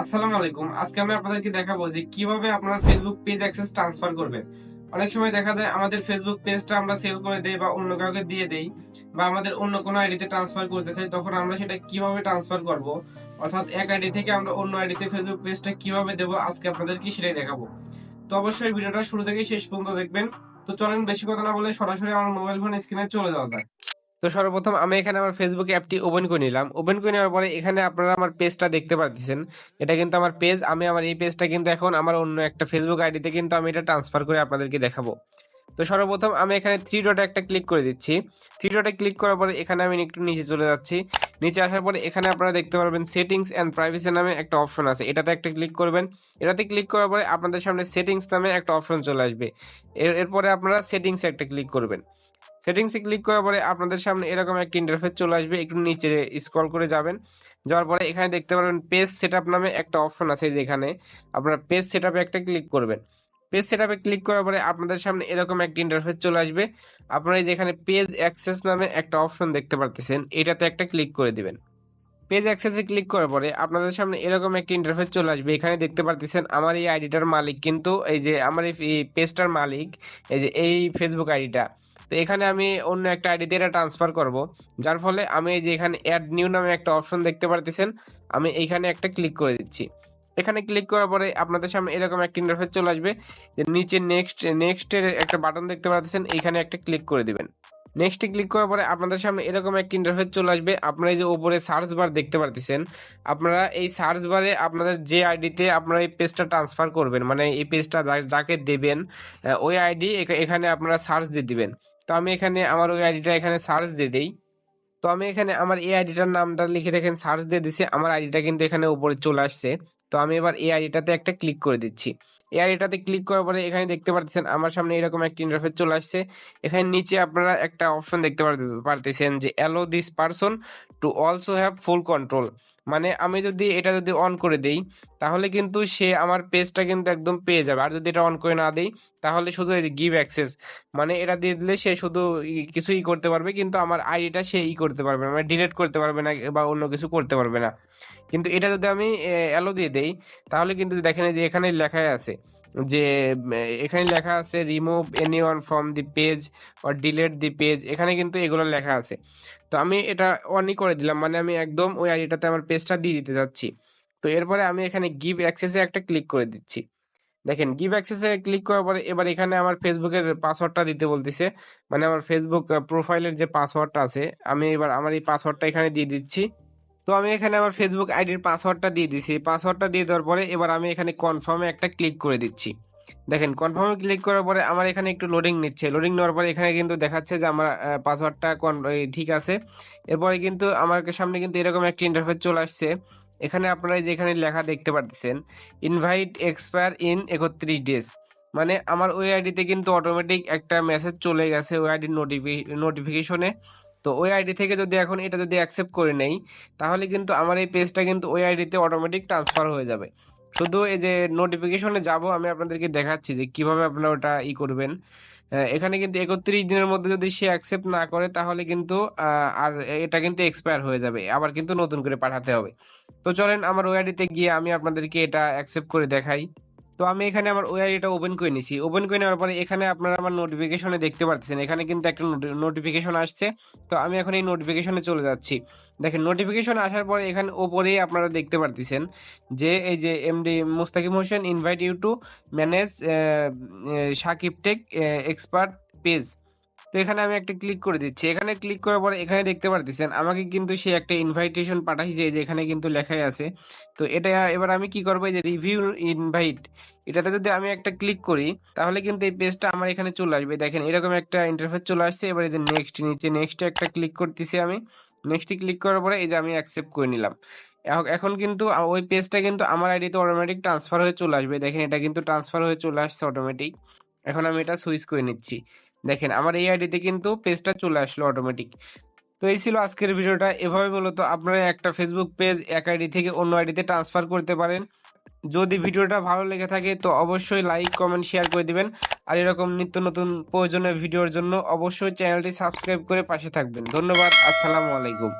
আসসালামু আলাইকুম। আজকে আমি আপনাদেরকে দেখাবো যে কীভাবে আপনার ফেসবুক পেজ অ্যাক্সেস ট্রান্সফার করবেন। অনেক সময় দেখা যায় আমাদের ফেসবুক পেজটা আমরা সেল করে দেই বা অন্য কাউকে দিয়ে দেই বা আমাদের অন্য কোনো আইডিতে ট্রান্সফার করতে চাই, তখন আমরা সেটা কীভাবে ট্রান্সফার করব? অর্থাৎ এক আইডি থেকে আমরা অন্য আইডিতে ফেসবুক পেজটা কীভাবে দেবো? আজকে আপনাদেরকে সেটাই দেখাবো। তো অবশ্যই ভিডিওটা শুরু থেকে শেষ পর্যন্ত দেখবেন। তো চলেন, বেশি কথা না বলে সরাসরি আমার মোবাইল ফোন স্ক্রিনে চলে যাওয়া যায় তো সর্বপ্রথম আমি এখানে আমার ফেসবুক অ্যাপটি ওপেন করে নিলাম। ওপেন করে নেওয়ার পরে এখানে আপনারা আমার পেজটা দেখতে পাচ্ছেন এটা কিন্তু আমার পেজ আমি আমার এই পেজটা কিন্তু এখন আমার অন্য একটা ফেসবুক আইডিতে কিন্তু আমি এটা ট্রান্সফার করে আপনাদেরকে দেখাবো। তো সর্বপ্রথম আমি এখানে থ্রি ডটে একটা ক্লিক করে দিচ্ছি। থ্রি ডটে ক্লিক করার পরে এখানে আমি একটু নিচে চলে যাচ্ছি। নিচে আসার পরে এখানে আপনারা দেখতে পারবেন সেটিংস অ্যান্ড প্রাইভেসি নামে একটা অপশন আছে। এটাতে একটা ক্লিক করবেন। এটাতে ক্লিক করার পরে আপনাদের সামনে সেটিংস নামে একটা অপশন চলে আসবে। এর, এরপরে আপনারা সেটিংসে একটা ক্লিক করবেন। সেটিংসে ক্লিক করার পরে আপনাদের সামনে এরকম একটা ইন্টারফেস চলে আসবে। একটু নিচে স্ক্রল করে যাবেন। যাওয়ার পরে এখানে দেখতে পারবেন পেজ সেটআপ নামে একটা অপশন আছে যেখানে আপনারা পেজ সেটআপে একটা ক্লিক করবেন। পেজ সেটআপে ক্লিক করার পরে আপনাদের সামনে এরকম একটা ইন্টারফেস চলে আসবে। আপনারা যেখানে পেজ অ্যাক্সেস নামে একটা অপশন দেখতে পারতেছেন, এটাতে একটা ক্লিক করে দিবেন। পেজ অ্যাক্সেসে ক্লিক করার পরে আপনাদের সামনে এরকম একটা ইন্টারফেস চলে আসবে। এখানে দেখতে পারতেছেন আমার এই আইডিটার মালিক, কিন্তু এই যে আমার এই পেজটার মালিক, এই যে এই ফেসবুক আইডিটা তো এখানে আমি অন্য একটা আইডিতে এটা ট্রান্সফার করব। যার ফলে আমি এই যে এখানে অ্যাড নিউ নামে একটা অপশন দেখতে পারতেছেন, আমি এইখানে একটা ক্লিক করে দিচ্ছি। এখানে ক্লিক করার পরে আপনাদের সামনে এরকম একটা ইন্টারফেস চলে আসবে, যে নিচে নেক্সট নেক্সটের একটা বাটন দেখতে পাচ্ছেন এখানে একটা ক্লিক করে দিবেন। নেক্সটে ক্লিক করার পরে আপনাদের সামনে এরকম একটা ইন্টারফেস চলে আসবে, আপনারা এই যে উপরে সার্চ বার দেখতে পারতেছেন, আপনারা এই সার্চ বারে আপনাদের যে আইডিতে আপনারা এই পেজটা ট্রান্সফার করবেন মানে এই পেজটা যাকে দেবেন ওই আইডি এখানে আপনারা সার্চ দিয়ে দিবেন। তো আমি এখানে আমার ওই আইডিটা এখানে সার্চ দিয়ে দিই। তো আমি এখানে আমার এই আইডিটার নামটা লিখে দেখেন সার্চ দিয়ে দিছি, আমার আইডিটা কিন্তু এখানে উপরে চলে আসছে। তো আমি এবার এই আইডিটাতে একটা ক্লিক করে দিচ্ছি। এই আইডিটাতে ক্লিক করার পরে এখানে দেখতে পাচ্ছেন আমার সামনে এরকম একটা ইন্টারফেস চলে আসছে। এখানে নিচে আপনারা একটা অপশন দেখতে পারতেছেন যে allow this person to also have full control মানে আমি যদি এটা যদি অন করে দেই, তাহলে কিন্তু সে আমার পেজটা কিন্তু একদম পেয়ে যাবে। আর যদি এটা অন করে না দেই, তাহলে শুধু এই গিভ অ্যাক্সেস মানে এটা দিয়ে দিলে সে শুধু ই- কিছুই করতে পারবে, কিন্তু আমার আইডিটা সে ই করতে পারবে না মানে ডিলেট করতে পারবে না বা অন্য কিছু করতে পারবে না। কিন্তু এটা যদি আমি অ্যালো দিয়ে দেই, তাহলে কিন্তু দেখেন যে এখানে লেখাই আছে যে এখানে লেখা আছে remove any one from the page or delete the page এখানে কিন্তু এগুলো লেখা আছে। তো আমি এটা অনই করে দিলাম মানে আমি একদম ওই আইডিটাতে আমার পেজটা দিয়ে দিতে যাচ্ছি। তো এরপরে আমি এখানে গিভ অ্যাক্সেসে একটা ক্লিক করে দিচ্ছি। দেখেন গিভ অ্যাক্সেসে ক্লিক করার পরে এবার এখানে আমার ফেসবুকের পাসওয়ার্ডটা দিতে বলতেছে। মানে আমার ফেসবুক প্রোফাইলের যে পাসওয়ার্ডটা আছে, আমি এবার, আমার এই পাসওয়ার্ডটা এখানে দিয়ে দিচ্ছি। তো আমি এখানে আমার ফেসবুক আইডির পাসওয়ার্ডটা দিয়ে দিছি। পাসওয়ার্ডটা দিয়ে দেওয়ার পরে এবার আমি এখানে কনফার্মে একটা ক্লিক করে দিচ্ছি। দেখেন কনফার্মে ক্লিক করার পরে আমার এখানে একটু লোডিং নিচ্ছে। লোডিং নেওয়ার পরে এখানে কিন্তু দেখাচ্ছে যে আমার পাসওয়ার্ডটা কন ঠিক আছে। এরপরে কিন্তু আমার সামনে কিন্তু এরকম একটা ইন্টারফেস চলে আসছে। এখানে আপনারা যে এখানে লেখা দেখতে পারতেছেন ইনভাইট এক্সপায়ার ইন একত্রিশ ডেজ মানে আমার ওই আইডিতে কিন্তু অটোমেটিক একটা মেসেজ চলে গেছে ওই আইডির নোটিফি নোটিফিকেশনে তো ওই আইডি থেকে যদি এখন এটা যদি অ্যাকসেপ্ট করে নেই, তাহলে কিন্তু আমার এই পেজটা কিন্তু ওই আইডিতে অটোমেটিক ট্রান্সফার হয়ে যাবে। শুধু এই যে নোটিফিকেশনে যাব, আমি আপনাদেরকে দেখাচ্ছি যে কীভাবে আপনারা ওটা ই করবেন। এখানে কিন্তু একত্রিশ দিনের মধ্যে যদি সে অ্যাকসেপ্ট না করে, তাহলে কিন্তু আর এটা কিন্তু এক্সপায়ার হয়ে যাবে। আবার কিন্তু নতুন করে পাঠাতে হবে। তো চলেন আমার ওই আইডিতে গিয়ে আমি আপনাদেরকে এটা অ্যাকসেপ্ট করে দেখাই। তো আমি এখানে আমার ওই আইডিটা ওপেন করে নিছি। ওপেন করে নেওয়ার পরে এখানে আপনারা আমার নোটিফিকেশনে দেখতে পাচ্ছেন এখানে কিন্তু একটা নোটিফিকেশন আসছে। তো আমি এখন এই নোটিফিকেশনে চলে যাচ্ছি। দেখেন নোটিফিকেশন আসার পরে এখানে ওপরেই আপনারা দেখতে পারতেছেন যে, এই যে MD Mustakim Hossain invite you to manage Sakib tech expert page তো এখানে আমি একটা ক্লিক করে দিচ্ছি। এখানে ক্লিক করার পরে এখানে দেখতে পারতেছেন, আমাকে কিন্তু সে একটা ইনভাইটেশন পাঠাইছে যে এখানে কিন্তু লেখাই আছে। তো এটা এবার আমি কি করব যে রিভিউ ইনভাইট এটাতে যদি আমি একটা ক্লিক করি, তাহলে কিন্তু এই পেজটা আমার এখানে চলে আসবে। দেখেন, এরকম একটা ইন্টারফেস চলে আসছে। এবার এই যে নেক্সট নিচে নেক্সটে একটা ক্লিক করতেছি আমি। নেক্সটে ক্লিক করার পরে এই যে আমি অ্যাকসেপ্ট করে নিলাম। এখ- এখন কিন্তু ওই পেজটা কিন্তু আমার আইডিতে অটোমেটিক ট্রান্সফার হয়ে চলে আসবে। দেখেন, এটা কিন্তু ট্রান্সফার হয়ে চলে আসছে অটোমেটিক এখন আমি এটা সুইচ করে নিচ্ছি। দেখেন, আমার এই আইডিতে কিন্তু পেজটা চলে আসলো অটোমেটিক তো এই ছিল আজকের ভিডিওটা। এভাবে মূলত আপনারা একটা ফেসবুক পেজ এক আইডি থেকে অন্য আইডিতে ট্রান্সফার করতে পারেন। যদি ভিডিওটা ভালো লেগে থাকে, তো অবশ্যই লাইক কমেন্ট শেয়ার করে দিবেন। আর এরকম নিত্য নতুন প্রয়োজনীয় ভিডিওর জন্য অবশ্যই চ্যানেলটি সাবস্ক্রাইব করে পাশে থাকবেন। ধন্যবাদ, আসসালামু আলাইকুম।